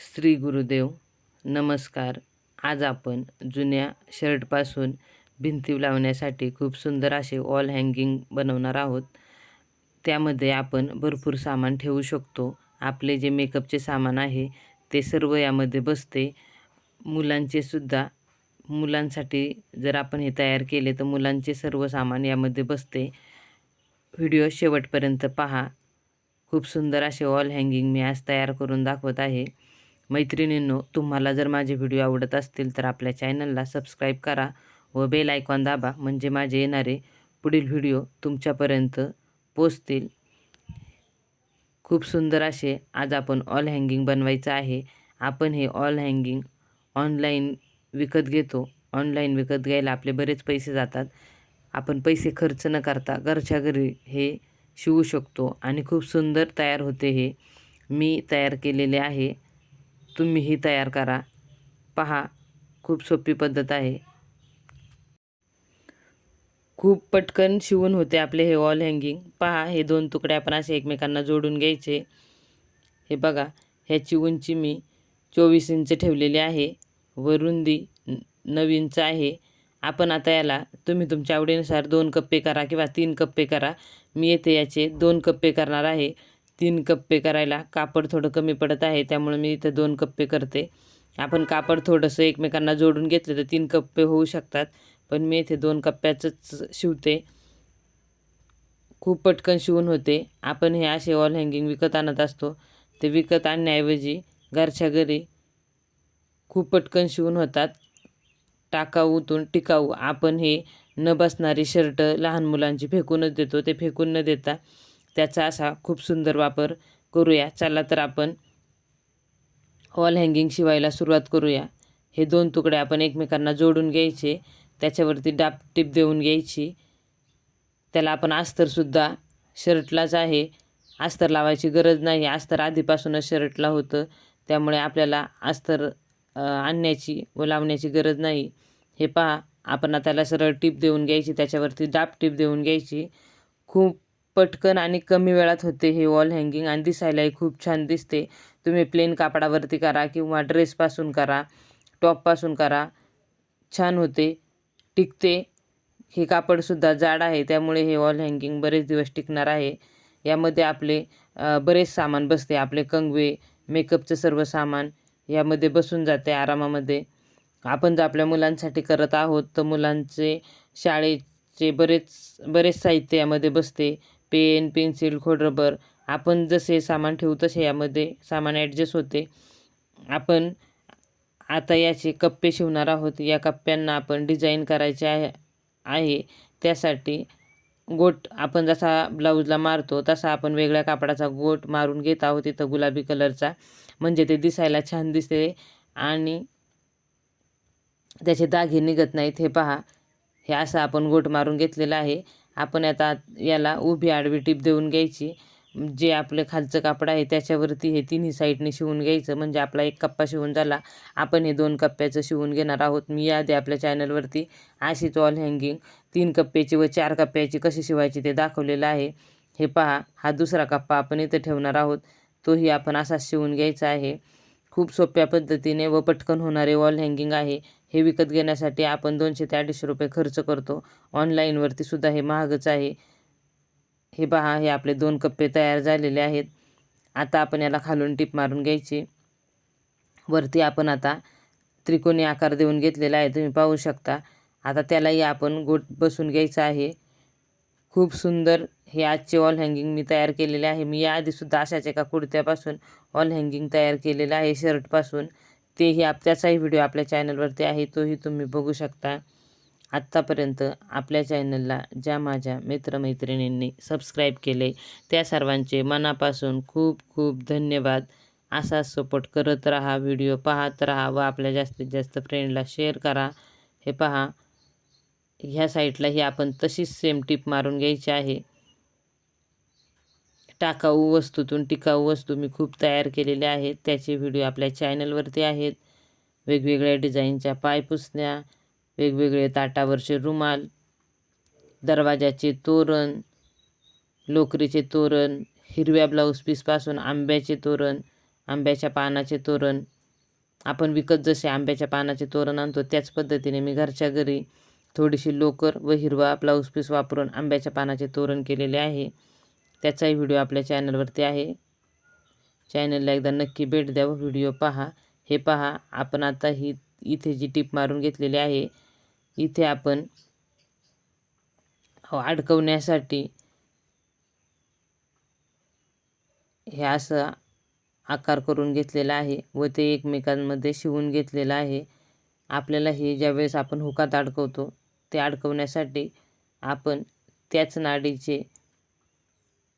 श्री गुरुदेव नमस्कार. आज आपण जुन्या शर्टपासून भिंती लावण्यासाठी खूप सुंदर असे वॉल हँगिंग बनवणार आहोत. त्यामध्ये आपण भरपूर सामान ठेवू शकतो. आपले जे मेकअपचे सामान आहे ते सर्व यामध्ये बसते. मुलांचे सुद्धा मुलांसाठी जर आपण हे तयार केले तर मुलांचे सर्व सामान यामध्ये बसते. व्हिडिओ शेवटपर्यंत पहा. खूप सुंदर असे वॉल हँगिंग मी आज तयार करून दाखवत आहे. मैत्रिणींनो तुम्हाला जर माझे व्हिडिओ आवडत असतील तर आपल्या चॅनलला सबस्क्राईब करा व बेल आयकॉन दाबा म्हणजे माझे येणारे पुढील व्हिडिओ तुमच्यापर्यंत पोचतील खूप सुंदर असे आज आपण ऑल हँगिंग बनवायचं आहे. आपण हे ऑल हँगिंग ऑनलाईन विकत घेतो. ऑनलाईन विकत घ्यायला आपले बरेच पैसे जातात. आपण पैसे खर्च न करता घरच्या घरी हे शिवू शकतो आणि खूप सुंदर तयार होते हे. मी तयार केलेले आहे. तुम्हीही तयार करा. पहा खूप सोपी पद्धत आहे. खूप पटकन शिवून होते आपले हे वॉल हँगिंग पहा हे दोन तुकडे आपण असे एकमेकांना जोडून घ्यायचे. हे बघा ह्याची उंची मी चोवीस इंच ठेवलेली आहे. व रुंदी नऊ इंच आहे. आपण आता याला तुम्ही तुमच्या आवडीनुसार दोन कप्पे करा किंवा तीन कप्पे करा. मी येथे याचे दोन कप्पे करणार आहे. तीन कप्पे करायला. कापड थोडं कमी पडत आहे त्यामुळे मी इथं दोन कप्पे करते. आपण कापड थोडंसं एकमेकांना जोडून घेतलं तर तीन कप्पे होऊ शकतात पण मी इथे दोन कप्प्याचंच शिवते. खूप पटकन शिवून होते. आपण हे असे वॉल हँगिंग विकत आणत असतो. ते विकत आणण्याऐवजी घरच्या घरी खूप पटकन शिवून होतात. टाकाऊतून टिकाऊ. आपण हे न बसणारी शर्ट लहान मुलांची फेकूनच देतो. ते फेकून न देता त्याचा असा खूप सुंदर वापर करूया. चला तर आपण वॉल हँगिंग शिवायला सुरुवात करूया. हे दोन तुकडे आपण एकमेकांना जोडून घ्यायचे. त्याच्यावरती डाप टिप देऊन घ्यायची. त्याला आपण अस्तरसुद्धा शर्टलाच आहे. अस्तर लावायची गरज नाही. अस्तर आधीपासूनच शर्टला होतं. त्यामुळे आपल्याला अस्तर आणण्याची व लावण्याची गरज नाही. हे पहा आपण त्याला सरळ टीप देऊन घ्यायची. त्याच्यावरती डाप टीप देऊन घ्यायची. खूप पटकन आणि कमी वेळात होते हे वॉल हँगिंग आणि दिसायलाही खूप छान दिसते. तुम्ही प्लेन कापडावरती करा किंवा ड्रेसपासून करा टॉपपासून करा छान होते. टिकते. हे कापडसुद्धा जाड आहे त्यामुळे हे वॉल हँगिंग बरेच दिवस टिकणार आहे. यामध्ये आपले बरेच सामान बसते. आपले कंगवे मेकअपचं सर्व सामान यामध्ये बसून जाते आरामामध्ये. आपण जर आपल्या मुलांसाठी करत आहोत तर मुलांचे शाळेचे बरेच बरेच साहित्य यामध्ये बसते. पेन पेन्सिल खोडरबर आपण जसे सामान ठेवू तसे यामध्ये सामान ॲडजस्ट होते. आपण आता याचे कप्पे शिवणार आहोत. या कप्प्यांना आपण डिझाईन करायचे आहे आहे. त्यासाठी गोट आपण जसा ब्लाऊजला मारतो तसा आपण वेगळ्या कापडाचा गोट मारून घेत आहोत इथं गुलाबी कलरचा म्हणजे ते दिसायला छान दिसते आणि त्याचे दागे निघत नाहीत. हे पहा हे असं आपण गोट मारून घेतलेलं आहे. आपण आता याला उभी आडवी टीप देऊन घ्यायची. जे आपलं खालचं कापड आहे त्याच्यावरती हे तिन्ही साईडने शिवून घ्यायचं. म्हणजे आपला एक कप्पा शिवून झाला. आपण हे दोन कप्प्याचं शिवून घेणार आहोत. मी याआधी आपल्या चॅनलवरती अशीच वॉल हँगिंग तीन कप्प्याची व चार कप्प्याची कशी शिवायची ते दाखवलेलं आहे. हे पहा हा दुसरा कप्पा आपण इथं ठेवणार आहोत. तोही आपण असाच शिवून घ्यायचा आहे. खूप सोप्या पद्धतीने व पटकन होणारे वॉल हँगिंग आहे. हे विकत घेण्यासाठी आपण दोनशे ते अडीचशे रुपये खर्च करतो. ऑनलाईनवरती सुद्धा हे महागच आहे. हे पहा हे आपले दोन कप्पे तयार झालेले आहेत. आता आपण याला खालून टीप मारून घ्यायची. वरती आपण आता त्रिकोणी आकार देऊन घेतलेला आहे तुम्ही पाहू शकता. आता त्यालाही आपण गोट बसून घ्यायचं आहे. खूप सुंदर हे आजचे वॉल हँगिंग मी तयार केलेले आहे. मी याआधीसुद्धा अशाच एका कुडत्यापासून वॉल हँगिंग तयार केलेलं आहे शर्टपासून तेही आप त्याचाही व्हिडिओ आपल्या चॅनलवरती आहे तोही तुम्ही बघू शकता. आत्तापर्यंत आपल्या चॅनलला ज्या माझ्या मित्रमैत्रिणींनी सबस्क्राईब केले त्या सर्वांचे मनापासून खूप खूप धन्यवाद. असा सपोर्ट करत राहा व्हिडिओ पाहत राहा व आपल्या जास्तीत जास्त फ्रेंडला शेअर करा. हे पहा ह्या साईडलाही आपण तशीच सेम टिप मारून घ्यायची आहे. टाकाऊ वस्तूतून टिकाऊ वस्तू मी खूप तयार केलेल्या आहेत. त्याचे व्हिडिओ आपल्या चॅनलवरती आहेत. वेगवेगळ्या डिझाईनच्या पायपुसण्या वेगवेगळे ताटावरचे रुमाल दरवाजाचे तोरण लोकरीचे तोरण हिरव्या ब्लाऊज पीसपासून आंब्याचे तोरण आंब्याच्या पानाचे तोरण. आपण विकत जसे आंब्याच्या पानाचे तोरण आणतो त्याच पद्धतीने मी घरच्या घरी थोडीशी लोकर व हिरवा ब्लाऊज पीस वापरून आंब्याच्या पानाचे तोरण केलेले आहे. त्याचाही व्हिडिओ आपल्या चॅनलवरती आहे. चॅनलला एकदा नक्की भेट द्या व व्हिडिओ पहा. हे पहा आपण आता ही इथे जी टीप मारून घेतलेली आहे इथे आपण अडकवण्यासाठी हे असं आकार करून घेतलेला आहे व ते एकमेकांमध्ये शिवून घेतलेलं आहे. आपल्याला हे ज्यावेळेस आपण हुकात अडकवतो ते अडकवण्यासाठी आपण त्याच नाडीचे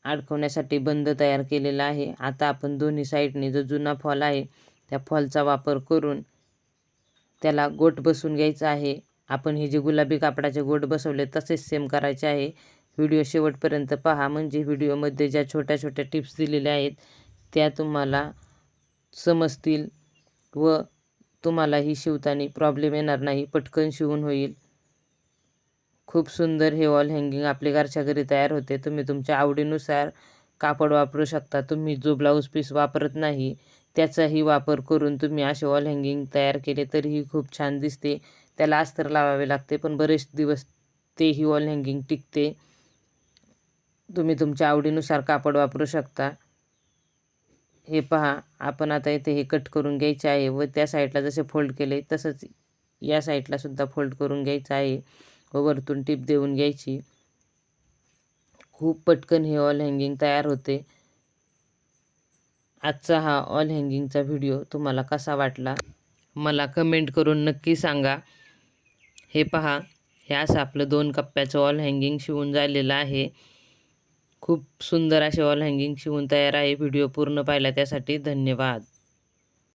अडकवण्यासाठी बंद तयार केलेला आहे. आता आपण दोन्ही साईडने जो जुना फॉल आहे त्या फॉलचा वापर करून त्याला गोट बसून घ्यायचा आहे. आपण हे जे गुलाबी कापडाचे गोट बसवले तसेच सेम करायचे आहे. व्हिडिओ शेवटपर्यंत पहा. म्हणजे व्हिडिओमध्ये ज्या छोट्या छोट्या टिप्स दिलेल्या आहेत त्या तुम्हाला समजतील व तुम्हालाही शिवताना प्रॉब्लेम येणार नाही. पटकन शिवून होईल. खूप सुंदर हे वॉल हँगिंग आपल्या घरच्या घरी तयार होते. तुम्ही तुमच्या आवडीनुसार कापड वापरू शकता. तुम्ही जो ब्लाऊज पीस वापरत नाही त्याचाही वापर करून तुम्ही असे वॉल हँगिंग तयार केले तरीही खूप छान दिसते. त्याला अस्तर लावावे लागते पण बरेच दिवस तेही वॉल हँगिंग टिकते. तुम्ही तुमच्या आवडीनुसार कापड वापरू शकता. हे पहा आपण आता इथे हे कट करून घ्यायचे आहे व त्या साईडला जसे फोल्ड केले तसंच या साईडला सुद्धा फोल्ड करून घ्यायचं आहे. व वरतून टीप देऊन घ्यायची. खूप पटकन हे ऑल हँगिंग तयार होते. आजचा हा ऑल हँगिंगचा व्हिडिओ तुम्हाला कसा वाटला? मला कमेंट करून नक्की सांगा. हे पहा हे असं आपलं दोन कप्प्याचं ऑल हँगिंग शिवून झालेलं आहे. खूप सुंदर असे ऑल हँगिंग शिवून तयार आहे. व्हिडिओ पूर्ण पाहिला त्यासाठी धन्यवाद.